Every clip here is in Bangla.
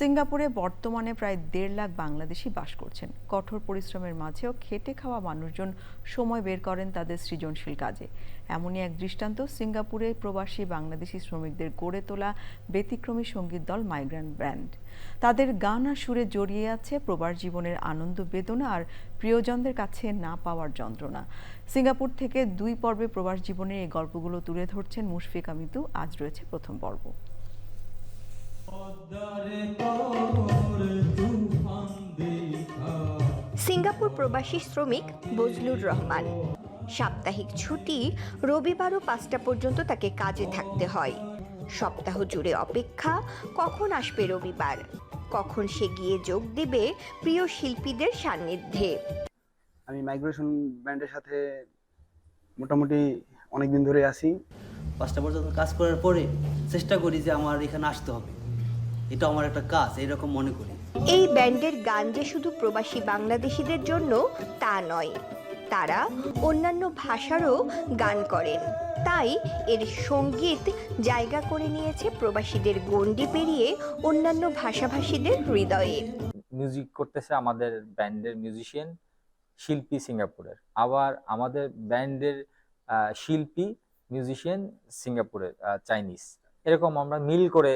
সিঙ্গাপুরে বর্তমানে প্রায় দেড় লাখ বাংলাদেশি বাস করছেন। কঠোর পরিশ্রমের মাঝেও খেটে খাওয়া মানুষজন সময় বের করেন তাদের সৃজনশীল কাজে। এমনই এক দৃষ্টান্ত সিঙ্গাপুরে প্রবাসী বাংলাদেশি শ্রমিকদের গড়ে তোলা ব্যতিক্রমী সংগীত দল মাইগ্রান্ট ব্যান্ড। তাদের গান আর সুরে জড়িয়ে আছে প্রবাস জীবনের আনন্দ বেদনা আর প্রিয়জনদের কাছে না পাওয়ার যন্ত্রণা। সিঙ্গাপুর থেকে দুই পর্বে প্রবাস জীবনের এই গল্পগুলো তুলে ধরছেন মুশফিকা মিতু আজ রয়েছে প্রথম পর্ব। সিঙ্গাপুর প্রবাসী শ্রমিক বজলুর রহমান। সাপ্তাহিক ছুটি রবিবার ও পাঁচটা পর্যন্ত তাকে কাজে থাকতে হয়। সপ্তাহ জুড়ে অপেক্ষা কখন আসবে রবিবার? কখন সে গিয়ে যোগ দেবে প্রিয় শিল্পীদের সান্নিধ্যে? আমি মাইগ্রেশন ব্যান্ডের সাথে মোটামুটি অনেক দিন ধরে আছি। পাঁচটা পর্যন্ত কাজ করার পরে চেষ্টা করি যে আমার এখানে আসতে হবে। এটা আমার একটা কাজ এরকম মনে করি। এই ব্যান্ডের গান যে শুধু প্রবাসী বাংলাদেশিদের জন্য তা নয়। তারা অন্যান্য ভাষারও গান করেন। তাই এর সংগীত জায়গা করে নিয়েছে প্রবাসীদের গণ্ডি পেরিয়ে অন্যান্য ভাষাভাষীদের হৃদয়ে। মিউজিক করতেছে আমাদের ব্যান্ডের মিউজিশিয়ান শিল্পী সিঙ্গাপুরের। আবার আমাদের ব্যান্ডের আহ, শিল্পী মিউজিশিয়ান সিঙ্গাপুরের চাইনিজ এরকম আমরা মিল করে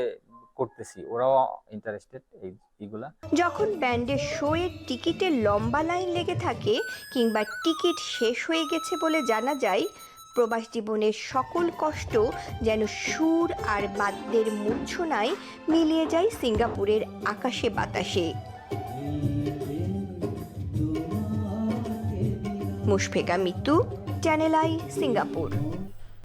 করতেছি, ওরাও ইন্টারেস্টেড এই, এইগুলা। যখন ব্যান্ডের শোয়ের টিকিটের লম্বা লাইন লেগে থাকে কিংবা টিকিট শেষ হয়ে গেছে বলে জানা যায়, প্রবাস জীবনের সকল কষ্ট যেন সুর আর বাদ্যের মূর্ছনায় মিলিয়ে যায় সিঙ্গাপুরের আকাশে বাতাসে। Mushfeka Mitu channel i Singapore